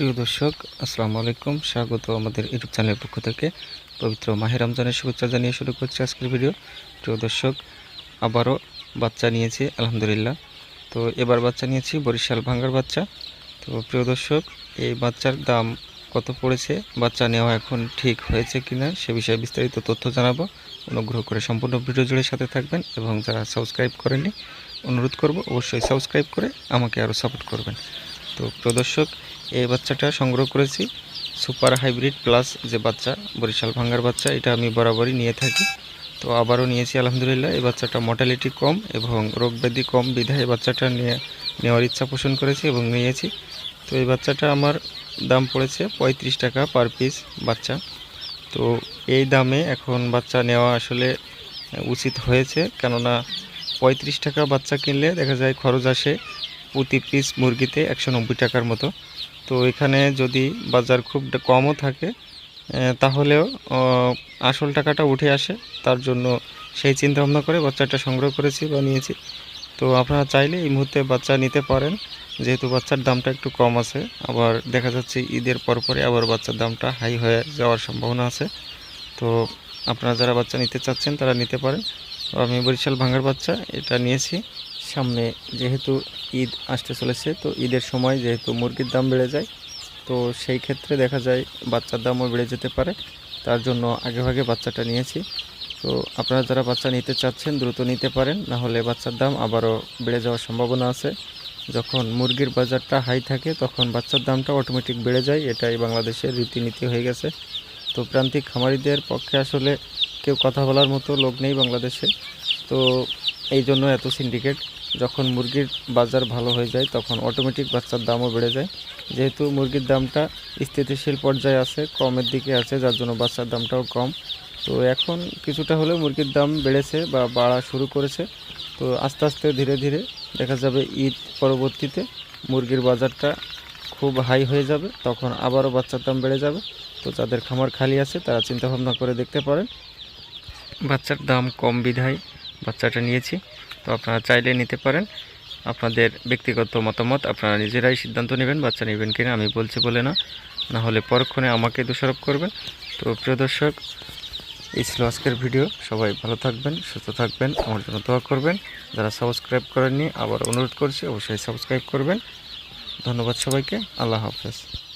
প্রিয় দর্শক, আসসালামু আলাইকুম। স্বাগত আমাদের ইউটিউব চ্যানেলের পক্ষ থেকে। পবিত্র মাহের রমজানের শুভেচ্ছা জানিয়ে শুরু করছি আজকের ভিডিও। প্রিয় দর্শক, আবারও বাচ্চা নিয়েছি, আলহামদুলিল্লাহ। তো এবার বাচ্চা নিয়েছি, বরিশাল ভাঙ্গার বাচ্চা। তো প্রিয় দর্শক, এই বাচ্চার দাম কত পড়েছে? বাচ্চা নেওয়া এখন ঠিক হয়েছে কিনা সে বিষয়ে বিস্তারিত তথ্য জানাব। অনুগ্রহ করে সম্পূর্ণ ভিডিও জুড়ে সাথে থাকবেন এবং যারা সাবস্ক্রাইব করেননি, অনুরোধ করব অবশ্যই সাবস্ক্রাইব করে আমাকে আরও সাপোর্ট করবেন। তো প্রদর্শক এই বাচ্চাটা সংগ্রহ করেছি। সুপার হাইব্রিড প্লাস যে বাচ্চা, বরিশাল ভাঙ্গার বাচ্চা, এটা আমি বরাবরই নিয়ে থাকি। তো আবারও নিয়েছি, আলহামদুলিল্লাহ, এই বাচ্চাটা মর্টালিটি কম এবং রোগ ব্যাধি কম বিধায় এই বাচ্চাটা নিয়ে নেওয়ার ইচ্ছা পোষণ করেছি এবং নিয়েছি। তো এই বাচ্চাটা আমার দাম পড়েছে পঁয়ত্রিশ টাকা পার পিস বাচ্চা। তো এই দামে এখন বাচ্চা নেওয়া আসলে উচিত হয়েছে, কেননা পঁয়ত্রিশ টাকা বাচ্চা কিনলে দেখা যায় খরচ আসে প্রতি পিস মুরগিতে একশো নব্বই টাকার মতো। তো এখানে যদি বাজার খুব কমও থাকে তাহলেও আসল টাকাটা উঠে আসে। তার জন্য সেই চিন্তা ভাবনা করে বাচ্চাটা সংগ্রহ করেছি বা নিয়েছি তো আপনারা চাইলে এই মুহূর্তে বাচ্চা নিতে পারেন। যেহেতু বাচ্চার দামটা একটু কম আছে, আবার দেখা যাচ্ছে ঈদের পরপরে আবার বাচ্চার দামটা হাই হয়ে যাওয়ার সম্ভাবনা আছে। তো আপনারা যারা বাচ্চা নিতে চাচ্ছেন, তারা নিতে পারেন। আমি বরিশাল ভাঙার বাচ্চা, এটা নিয়েছি। সামনে যেহেতু ঈদ আসতে চলেছে, তো ঈদের সময় যেহেতু মুরগির দাম বেড়ে যায়, তো সেই ক্ষেত্রে দেখা যায় বাচ্চার দামও বেড়ে যেতে পারে। তার জন্য আগেভাগে বাচ্চাটা নিয়েছি। তো আপনারা যারা বাচ্চা নিতে চাচ্ছেন, দ্রুত নিতে পারেন, না হলে বাচ্চার দাম আবারও বেড়ে যাওয়ার সম্ভাবনা আছে। যখন মুরগির বাজারটা হাই থাকে, তখন বাচ্চার দামটা অটোমেটিক বেড়ে যায়। এটাই বাংলাদেশের রীতিনীতি হয়ে গেছে। তো প্রান্তিক খামারিদের পক্ষে আসলে কেউ কথা বলার মতো লোক নেই বাংলাদেশে। তো এই জন্য এত সিন্ডিকেট যখন মুরগির বাজার ভালো হয়ে যায়, তখন অটোমেটিক বাচ্চার দামও বেড়ে যায়। যেহেতু মুরগির দামটা স্থিতিশীল পর্যায়ে আছে, কমের দিকে আছে, যার জন্য বাচ্চার দামটাও কম। তো এখন কিছুটা হলেও মুরগির দাম বেড়েছে বা বাড়া শুরু করেছে। তো আস্তে আস্তে ধীরে ধীরে দেখা যাবে ঈদ পরবর্তীতে মুরগির বাজারটা খুব হাই হয়ে যাবে, তখন আবারও বাচ্চার দাম বেড়ে যাবে। তো যাদের খামার খালি আছে, তারা চিন্তা ভাবনা করে দেখতে পারেন, বাচ্চার দাম কম বিধায় বাচ্চাটা নিয়েছি। তো আপনারা চাইলে নিতে পারেন। আপনাদের ব্যক্তিগত মতামত আপনারা নিজেরাই সিদ্ধান্ত নেবেন, বাচ্চা নেবেন কিনা আমি বলছি বলে না। না হলে পরক্ষণে আমাকে দোষারোপ করবেন। তো প্রিয় দর্শক, এই ছিল আজকের ভিডিও। সবাই ভালো থাকবেন, সুস্থ থাকবেন, আমার জন্য দোয়া করবেন। যারা সাবস্ক্রাইব করেননি, আবার অনুরোধ করছি অবশ্যই সাবস্ক্রাইব করবেন। ধন্যবাদ সবাইকে। আল্লাহ হাফেজ।